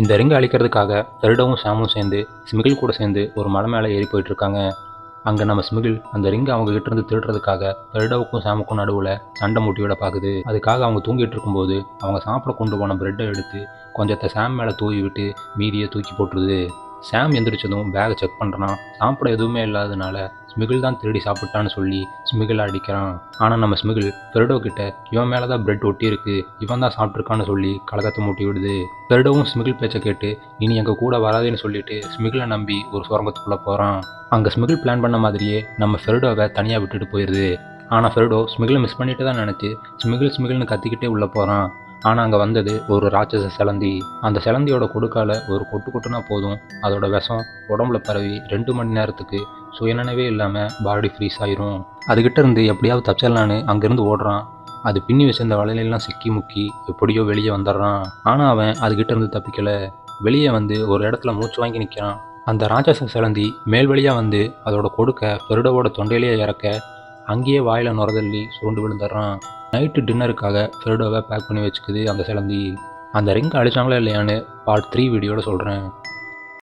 இந்த ரிங்கை அழிக்கிறதுக்காக தருடவும் சாமும் சேர்ந்து ஸ்மிகில் கூட சேர்ந்து ஒரு மலை மேலே ஏறி போயிட்டுருக்காங்க. அங்கே நம்ம ஸ்மிகில் அந்த ரிங்கை அவங்க கிட்ட இருந்து திருடுறதுக்காக ஃபெர்டோவுக்கும் சாமுக்கும் நடுவில் சண்டை மூட்டி விட பார்க்குது அதுக்காக அவங்க தூங்கிட்டு இருக்கும்போது அவங்க சாப்பிட கொண்டு போன பிரெட்டை எடுத்து கொஞ்சத்தை சாம் மேலே தூவி விட்டு மீதியை தூக்கி போட்டுருது. சாம் எந்திரிச்சதும் பேகை செக் பண்ணுறான் சாப்பிட எதுவுமே இல்லாததுனால ஸ்மிகில் தான் திருடி சாப்பிட்டான்னு சொல்லி ஸ்மிகில் அடிக்கிறான். ஆனால் நம்ம ஸ்மிகில் பெருடோ கிட்ட இவன் மேலே தான் பிரெட் ஒட்டி இருக்கு இவன் தான் சாப்பிட்ருக்கான்னு சொல்லி கலகத்தை மூட்டி விடுது. ஃபெர்டோவும் ஸ்மிகில் பேச்சை கேட்டு இனி எங்கள் கூட வராதேன்னு சொல்லிட்டு ஸ்மிகிலை நம்பி ஒரு சுரங்கத்துக்குள்ளே போகிறான் அங்கே ஸ்மிகில் பிளான் பண்ண மாதிரியே நம்ம ஃபெருடோவை தனியாக விட்டுட்டு போயிடுது ஆனால் ஃபெருடோ ஸ்மிகிலை மிஸ் பண்ணிட்டு தான் நினச்சி ஸ்மிகில் ஸ்மிகில்னு கத்திக்கிட்டே உள்ளே போகிறான் ஆனால் அங்கே வந்தது ஒரு ராட்சச சிலந்தி. அந்த சிலந்தியோட கொடுக்கால ஒரு கொட்டு கொட்டுனா போதும். அதோட விஷம் உடம்புல பரவி ரெண்டு மணி நேரத்துக்கு சுயநினைவே இல்லாமல் பாடி ஃப்ரீஸ் ஆயிரும். அதுகிட்ட இருந்து எப்படியாவது தப்பிச்சிடலான்னு அங்கேருந்து ஓடுறான். அது பின்னி வச்சிருந்த வலையிலெல்லாம் சிக்கி முக்கி எப்படியோ வெளியே வந்துடுறான். ஆனால் அவன் அதுகிட்ட இருந்து தப்பிக்கலை. வெளியே வந்து ஒரு இடத்துல மூச்சு வாங்கி நிற்கிறான் அந்த ராட்சச சிலந்தி மேல் வழியாக வந்து அதோட கொடுக்க பெருடவோட தொண்டையிலேயே இறக்க அங்கேயே வாயில் நுரதள்ளி சுருண்டு விழுந்துடுறான். நைட்டு டின்னருக்காக ஃபெர்டோவை பேக் பண்ணி வச்சுக்குது அந்த சிலந்தி. அந்த ரிங் அடிச்சாங்களா இல்லையான்னு பார்ட் த்ரீ வீடியோவில் சொல்கிறேன்